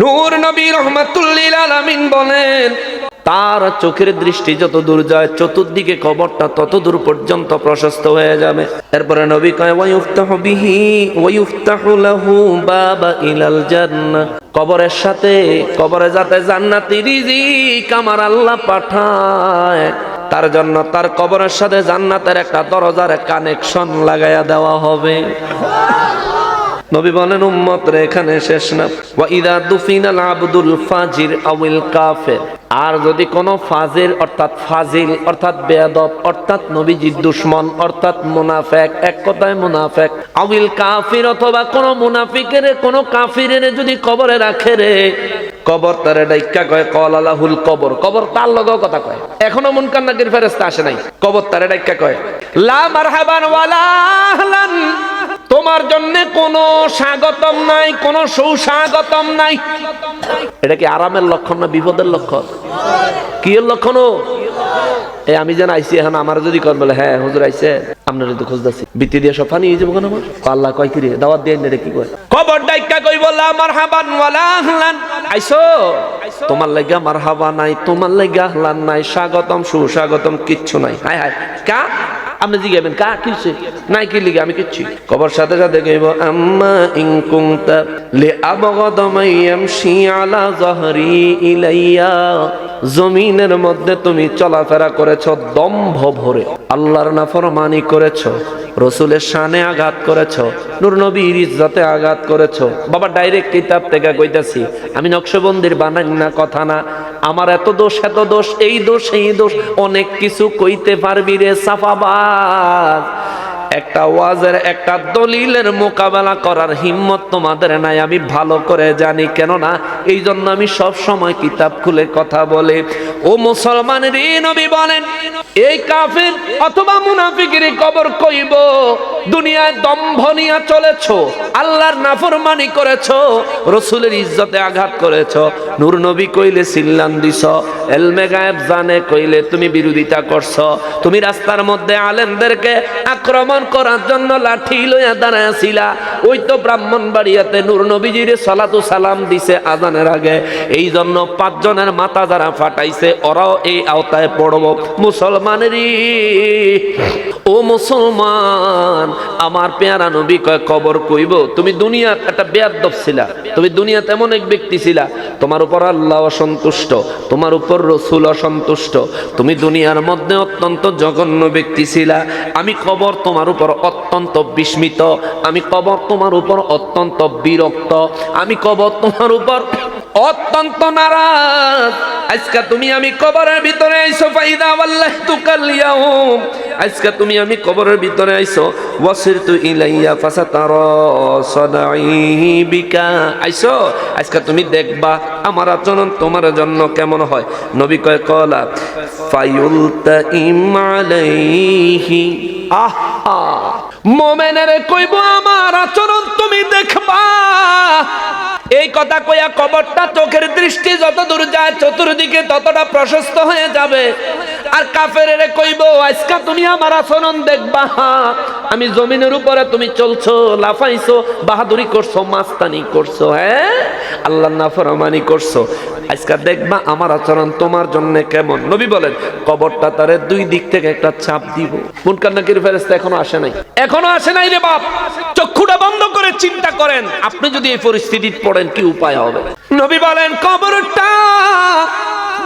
নূর নবী রহমাতুল্লিল আলামিন বলেন, তার চোখের দৃষ্টি যত দূর যায়, চতুর্দিকে কবরটা তত দূর পর্যন্ত প্রশস্ত হয়ে যাবে। এরপরে নবী কয়, ওয়ায়ুফতাহু বিহি, ওয়ায়ুফতাহু লাহু বাবা ইলাল জান্নাহ। কবরের সাথে, কবরে যাতে জান্নাতি রিজিক আমার আল্লাহ পাঠায়, তার জন্য তার কবরের সাথে জান্নাতের একটা দরজার কানেকশন লাগাইয়া দেওয়া হবে। নবী বলেন উম্মত এখানে শেষ না। ওয়া ইদা দুফিনাল আবদুল ফাজির আউল কাফের। আর যদি কোনো ফাজির, অর্থাৎ ফাজিল, অর্থাৎ বেয়াদব, অর্থাৎ নবীজির দুশ্মন, অর্থাৎ মুনাফেক, এক কথায় মুনাফেক, আউল কাফির অথবা কোনো মুনাফিকের, কোনো কাফিরের যদি কবরে রাখে রে, কবর তারে ডাইক্কা কয়, কল আলাহুল কবর। কবর তার লগেও কথা কয়। এখনও মুনকার নাকির ফেরেস্তা আসে নাই। কবর তারে ডাইক্কা কয়, লা মারহাবান ওয়ালা আহলান তোমার জন্য কোনো স্বাগতম নাই, কোনো সুস্বাগতম নাই। এটা কি আরামের লক্ষণ না বিপদের লক্ষণ? কি লক্ষণ? এই আমি যেন আইছি এখন, আমার যদি কর বলে হ্যাঁ হুজুর আইছে। আপনার তো খুঁজতেছি। বৃত্তি দিয়ে সব ফানি যাব কেন আমার? আল্লাহ কয় কি দাওয়াত দিয়ে নে কি কয়? খবর ডাইকা কই বললা মারহাবান ওয়ালা আহলান। আইছো তোমার লাগা মারহাবা নাই, তোমার লাগা আহলান নাই, স্বাগতম, সুস্বাগতম, কিচ্ছু নাই। হায় হায়। কা? আপনি জিগাবেন কা কিছে নাই কি লিগে আমি কিচ্ছু কবর সাথে সাথে কইব, আম্মা ইন কুনতা লি আবগাদ মাইয়ামশি আলা যহরি ইলাইয়া। জমিনের মধ্যে তুমি চলাফেরা করেছ, দম্ভ ভরে। আল্লাহর নাফরমানি করেছ, রসুলের শানে আঘাত করেছ, নূর নবীর ইজ্জতে আঘাত করেছ। বাবা, ডাইরেক্ট কিতাব থেকে কইতাছি, আমি নকশবন্দির বানাই না কথা না। আমার এত দোষ এত দোষ, এই দোষ এই দোষ, অনেক কিছু কইতে পারবি রে কাজ একটা ওয়াজের, একটা দলিলের মোকাবেলা করার হিম্মত তোমাদের নাই, আমি ভালো করে জানি, কেননা এই জন্য আমি সব সময় কিতাব খুলে কথা বলে। ও মুসলমান রে নবী বলেন, এই কাফির অথবা মুনাফিকের কবর কইব, দুনিয়ায় দম্ভ নিয়ে চলেছ, আল্লাহর নাফরমানি করেছ, রসুলের ইজ্জতে আঘাত করেছ। নূর নবী কইলে সিল্লান দিছ, এলমে গায়েব জানে কইলে তুমি বিরোধিতা করছ। তুমি রাস্তার মধ্যে আলেমদেরকে আক্রমণ করার জন্য লাঠি লইয়া দাঁড়াইছিলা ওই তো ব্রাহ্মণ বাড়িয়াতে নূর নবীজির সালাতু সালাম দিছে আজানের আগে। এই জন্য পাঁচজনের মাথা যারা ফাটাইছে, ওরাও এই আওতায় পড়ব। মুসলমানেরই ও মুসলমান, আমার পেয়ারা নবী কয়, কবর কইব? তুমি দুনিয়ার একটা বেয়াদব ছিলা, তুমি দুনিয়াতে এমন এক ব্যক্তি ছিলা, তোমার উপর আল্লাহ অসন্তুষ্ট, তোমার উপর রসুল অসন্তুষ্ট, তুমি দুনিয়ার মধ্যে অত্যন্ত জঘন্য ব্যক্তি ছিলা, আমি কবর তোমার উপর অত্যন্ত বিস্মিত, আমি কবর তোমার উপর অত্যন্ত বিরক্ত, আমি কবর তোমার উপর অত্যন্ত নারাজ, আজকে তুমি আমি কবরের ভিতরে আইসো ফাইদা আল্লাহ তুকাল ইয়াউম। আজকে তুমি আমি কবরের ভিতরে আইসো ওয়াসির তু ইলাইয়া ফাসাতার সদাই বিকা। আইসো আজকে তুমি দেখবা আমার আচরণ তোমার জন্য কেমন হয়। নবী কয়, কলা, ফায়ুলতা ইমালাইহি আহা! মোমেনের কইব, আমার আচরণ তুমি দেখবা। এই কথা কইয়া কবরটা চোখের দৃষ্টি যত দূর যায় চতুর্দিকে ততটা প্রশস্ত হয়ে যাবে। আর কাফের কইব, আজকা তুমি আমার আচরণ দেখবা। আমি জমিনের উপরে তুমি চলছো, লাফাইছো, বাহাদুরি করছ, মাস্তানি করছ হ্যাঁ? আল্লাহ নাফরমানি করছ। আজকা দেখবা আমার আচরণ তোমার জন্য কেমন। নবী বলেন, কবরটা তারে দুই দিক থেকে একটা চাপ দিব। মুনকার নাকির ফেরেস্তা এখনও আসে নাই। এখনও আসে নাই রে বাপ। চক্ষুটা বন্ধ করে চিন্তা করেন, আপনি যদি এই পরিস্থিতি পড়েন কি উপায় হবে? নবী বলেন, কবরটা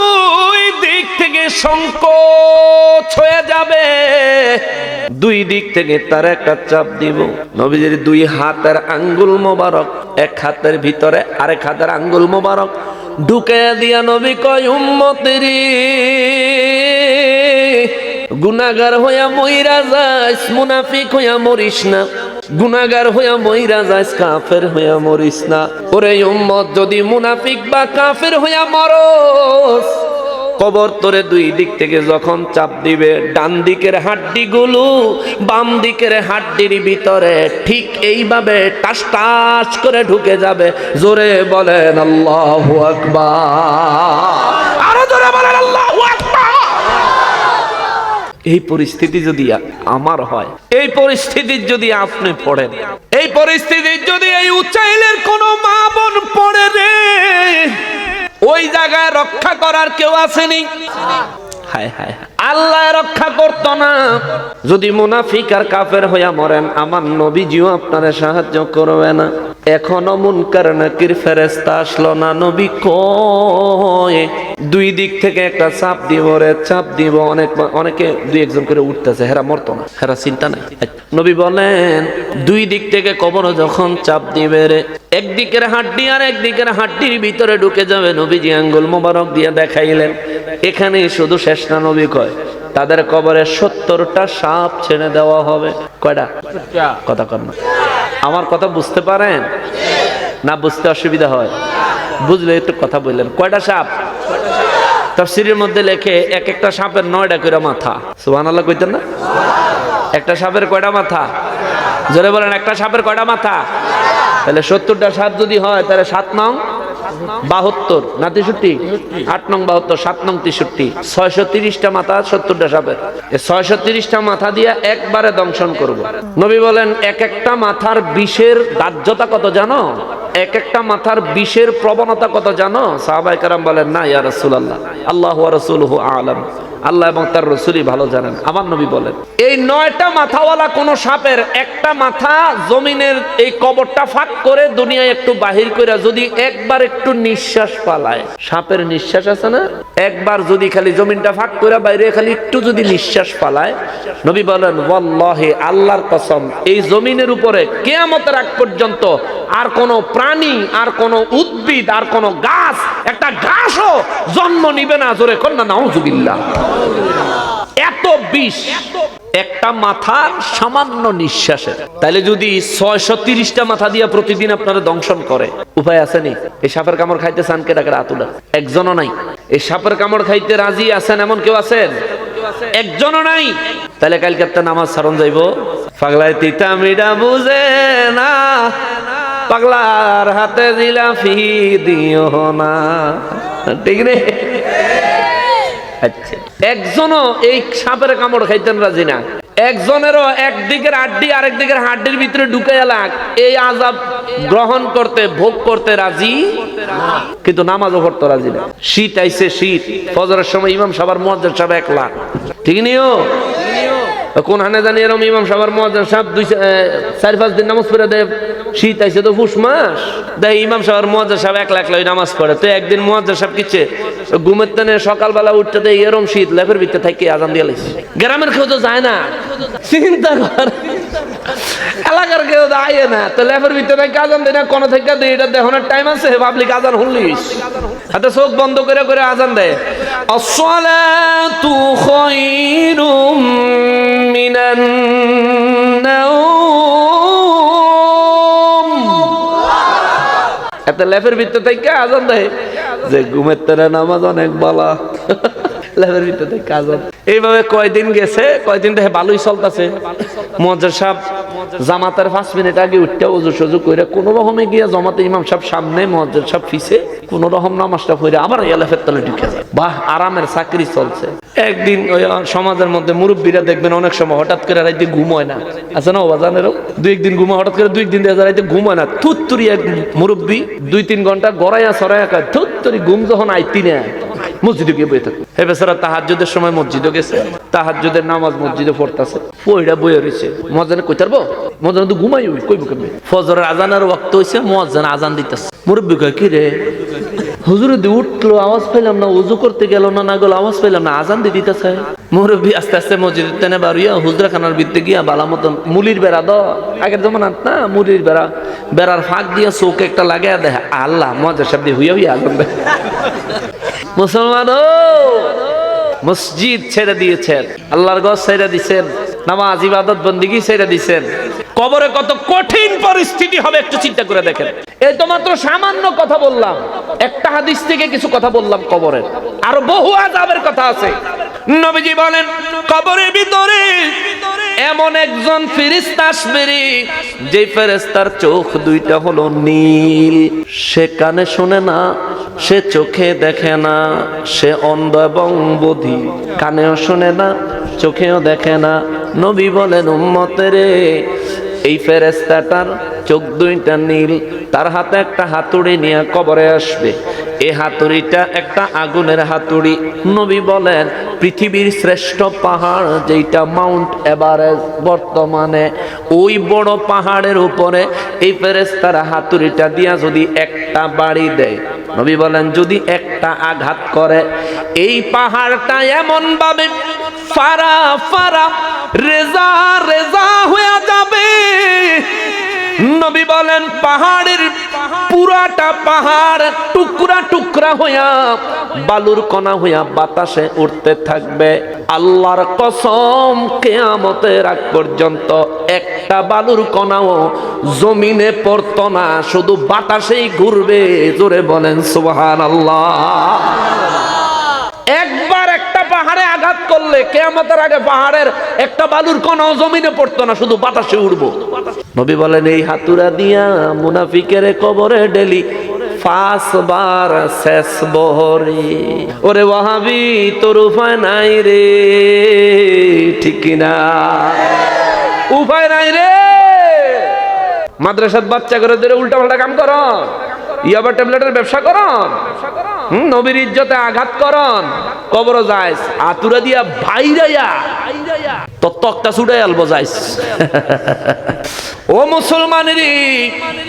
দুই দিক থেকে সংকোচ হয়ে যাবে। দুই দিক থেকে তার একটা চাপ দিব। নবীজির দুই হাতের আঙ্গুল মোবারক, এক হাতের ভিতরে আরেক হাতের আঙ্গুল মোবারক। ঢুকে দিয়া নবী কয়, উম্মতেরি গুনাগার হইয়া মইরা যাইস মুনাফিক হইয়া মরিস না। গুনাগার হইয়া মইরা যাইস, কাফের হইয়া মরিস না। ওরে উম্মত, যদি মুনাফিক বা কাফের হইয়া মরস, কবর তোরে দুই দিক থেকে যখন চাপ দিবে, ডান দিকের হাড্ডি গুলো বাম দিকের হাড্ডির ভিতরে ঠিক এইভাবে টাস টাস করে ঢুকে যাবে। জোরে বলেন, আল্লাহ আকবার আরও জোরে বলেন আল্লাহ আকবার এই পরিস্থিতি যদি আমার হয়, এই পরিস্থিতির যদি আপনি পড়েন, এই পরিস্থিতির যদি এই উচ্চাইলের কোন মা বোন পড়ে রে, ওই জায়গায় রক্ষা করার কেউ আসেনি? হায় হায়। আল্লাহ রক্ষা করত না। যদি মুনাফিক আর কাফের হইয়া মরেন, আমার নবীজিও আপনারে সাহায্য করবে না। এখনও মুনকার নাকির ফেরেস্তা আসলো না, নবী কয় দুই দিক থেকে একটা চাপ দিব রে চাপ দিব। অনেক অনেকে দুই একজন করে উঠতেছে হেরা মরতো না হেরা চিন্তা নাই। নবী বলেন দুই দিক থেকে কবর যখন চাপ দিবে রে একদিকের হাড্ডি আর একদিকের হাড্ডির ভিতরে ঢুকে যাবে। নবীজি আঙ্গুল মোবারক দিয়ে দেখাইলেন এখানে শুধু শেষ না নবী কয় তাদের কবরে সত্তরটা সাপ ছেড়ে দেওয়া হবে। কয়টা? কথা কর না। আমার কথা বুঝতে পারেন? না বুঝতে অসুবিধা হয়? বুঝলে একটু কথা বললেন। কয়টা সাপ? তফসিরের মধ্যে লেখে এক একটা সাপের নয়টা করে মাথা। সুহান আল্লাহ কইতেন না? একটা সাপের কয়টা মাথা? জোরে বলেন, একটা সাপের কয়টা মাথা? তাহলে সত্তরটা সাপ যদি হয়, তাহলে সাত নং বাহাত্তর, না তেষট্টি? আট নং বাহাত্তর, সাত নং তেষট্টি। ছয়শো তিরিশটা মাথা সত্তরটা সাপের। ছয়শো তিরিশটা মাথা দিয়ে একবারে দংশন করব। নবী বলেন, এক একটা মাথার বিষের দাহ্যতা কত জানো? এক একটা মাথার বিষের প্রবণতা কথা জানো? সাহাবাই কারাম বলেন, না, ইয়া রাসূলুল্লাহ, আল্লাহ ওয়া রাসূলুহু আলাম। আল্লাহ এবং তার রসুলই ভালো জানেন। আমার নবী বলেন, এই নয়টা মাথাওয়ালা কোন সাপের একটা মাথা জমিনের এই কবরটা ফাঁক করে দুনিয়ায় একটু বাহির করে যদি একবার একটু নিঃশ্বাস পালায়। সাপের নিঃশ্বাস আছে না? একবার যদি খালি জমিনটা ফাঁক করে বাইরে খালি একটু যদি নিঃশ্বাস পালায়। নবী বলেন, ওয়াল্লাহি, আল্লাহর কসম, এই জমিনের উপরে কেয়ামতের আগ পর্যন্ত আর কোন প্রাণী, আর কোন উদ্ভিদ, আর কোন গাছ, একটা ঘাসও জন্ম নিবে না। জোরে কন্যা নাউজুবিল্লাহ। এত বিষ, একটা মাথার সামান্য নিঃশ্বাসের। তাহলে যদি ছয়শো তিরিশটা মাথা দিয়ে প্রতিদিন আপনারা দংশন করে, উপায় আছে নি? এই সাপের কামড় খাইতে চান কে ডাকের আতুলা? একজনও নাই। এই সাপের কামড় খাইতে রাজি আছেন এমন কেউ আছেন? একজনও নাই। তাহলে কালকে একটা নামাজ সারণ যাইব। পাগলায় তিতা মিডা বুঝে না, পাগলার হাতে জিলাফি দিও না। ঠিক রে আচ্ছা। একজনও এই সাপের কামড় খাইতেন রাজি না। একজনেরও একদিকের হাড্ডি আরেক দিকের হাড্ডির ভিতরে ঢুকে এলাক এই আজাব গ্রহণ করতে, ভোগ করতে রাজি কিন্তু নামাজও পড়তে রাজি না। শীত আইছে, শীত। ফজরের সময় ইমাম সবার সব এক লাখ ঠিক নিও কোন হানে জানি এরম ইমাম সবার মজ্জার সাহেব দুই চার, পাঁচ দিন নামাজ পড়ে দেয়। শীত আইছে তো ফুস মাস। দেয় ইমাম সাহেব মজ্জার সাহেব এক লাখ লই নামাজ পড়ে। তো একদিন মজ্জার সাহেব কিচ্ছে ঘুমের তেনে সকালবেলা উঠতে দেয় এরম শীত, লেপের ভিতরে থেকে আজান দিয়ে লাইছে। গ্রামের কেউ তো যায় না। চিন্তা কর। এলাকার কেউ দাঁড়িয়ে না। তো লেপের ভিতরে আজান দেয় না কোনো থেকে দুই এটা দেখানোর টাইম আছে পাবলিক আজান হুল্লিস হাতে চোখ বন্ধ করে করে আজান দেয়। আসসালাতু খায়রুম মিনান النوم. এত লেফের ভিতর থেকে আজান দেয়। যে ঘুমের তেরে নামাজ অনেক বলা। লেফের ভিতর থেকে আজান। এইভাবে কয়দিন গেছে? কয়দিন দেখে ভালোই চলতেছে। মজার সাহেব জামাতের পাঁচ মিনিট আগে উঠতে ওজু সজু করে কোন রকমে গিয়ে জমাতে ইমাম সাহেব সামনে মজার সাহেব ফিসে, কোন রকম নামাজটা পড়ে আবার এলাফের তলে ঢুকে যায়। বাহ, আরামের চাকরি চলছে। একদিন ওই সমাজের মধ্যে মুরব্বীরা দেখবেন অনেক সময় হঠাৎ করে রাইতে ঘুম হয় না। আছে না ওবাজানেরও দুই একদিন ঘুমা হঠাৎ করে দুই একদিন দেখা রাইতে ঘুম হয় না। থুত্তুরি এক মুরব্বী দুই তিন ঘণ্টা গড়াইয়া সরাইয়া কয় থুত্তুরি ঘুম যখন আইতি না। মসজিদে গিয়ে বয়ে থাকবে। হে বেচারা তাহাজ্যদের সময় মসজিদে গেছে, তাহাজ্জুদের নামাজ মসজিদে পড়তেছে। পইড়া বয়ে রয়েছে। মজানে কই তারবো মজানে তো ঘুমাই কইব কেমনি? ফজরের আজানের ওয়াক্ত হইছে, মজান আজান দিতেছে। মুরব্বী কয়, কি রে? হুজুরে দি উঠল, আওয়াজ পেলাম না, উজু করতে গেল না না গেল, আওয়াজ পেলাম না, আজান দিয়ে দিতেছে। মুরব্বী আস্তে আস্তে মসজিদের তেনে বাড়িয়া হুজরা খানার ভিতরে গিয়া বালা মতন মুলির বেড়া দ, আগের যেমন না, মুলির বেড়া, বেড়ার ফাঁক দিয়া চোখ একটা লাগাইয়া দেয়। আল্লাহ, মজার সাথে হুইয়া হুইয়া আগুন দেয়। মুসলমান মসজিদ ছেড়ে দিয়েছেন। আল্লাহর গছ ছেড়ে দিছেন, নামাজ, ইবাদত, বন্দিগি ছেড়ে দিছেন। কবরে কত কঠিন পরিস্থিতি হবে, একটু চিন্তা করে দেখেন। এই তো মাত্র সামান্য কথা বললাম, একটা হাদিস থেকে কিছু কথা বললাম কবরের। আর বহু আজাবের কথা আছে। নবীজি বলেন, কবরের ভিতরে এমন একজন ফেরেশতা আসবে যে ফেরেশতার চোখ দুইটা হলো নীল। সে কানে শুনে না, সে চোখে দেখে না, সে অন্ধ এবং বধি কানেও শুনে না, চোখেও দেখে না। নবী বলেন, উম্মতেরে এই ফেরেস্তাটার চোখ দুইটা নীল, তার হাতে একটা হাতুড়ি নিয়ে কবরে আসবে। এই হাতুড়িটা একটা আগুনের হাতুড়ি। নবী বলেন, পৃথিবীর শ্রেষ্ঠ পাহাড় যেটা মাউন্ট এভারেস্ট বর্তমানে, ওই বড় পাহাড়ের উপরে এই ফেরেস্তার হাতুড়িটা দিয়া যদি একটা বাড়ি দেয়। নবী বলেন, যদি একটা আঘাত করে, এই পাহাড়টা এমন ভাবে ফারা ফারা, রেজা রেজা হয়ে যাবে। নবী বলেন, পাহাড়ের পুরাটা পাহাড় টুকরা টুকরা হইয়া, বালুর কণা হইয়া বাতাসে উঠতে থাকবে। আল্লাহর কসম কেয়ামতের আগ পর্যন্ত একটা বালুর কণাও জমিনে পড়ত না, শুধু বাতাসেই ঘুরবে। জোরে বলেন সুবহান আল্লাহ একবার একটা পাহাড়ে আঘাত করলে কেয়ামতের আগে পাহাড়ের একটা বালুর কোনো জমিনে পড়তো না, শুধু বাতাসে উড়বো। নবী বলেন, এই হাতুরা দিয়া মুনাফিকের কবরে ডেলি বহরে। ওরে ওয়াহাবি, তোর উপায় নাই রে, ঠিক না উপায় নাই রে। মাদ্রাসার বাচ্চা করে ধরে উল্টা পাল্টা কাম কর। ইয়াবা ট্যাবলেটের ব্যবসা করন। নবীর ইজ্জতে আঘাত করন। কবর যাইস। আতুরা দিয়া ভাইরাইয়া। তো তক্তা ছুটাই আলবো যাইস। ও মুসলমানেরই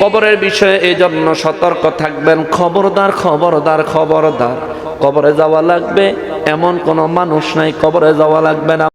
কবরের বিষয়ে এই জন্য সতর্ক থাকবেন। খবরদার খবরদার খবরদার। কবরে যাওয়া লাগবে। এমন কোন মানুষ নাই, কবরে যাওয়া লাগবে না।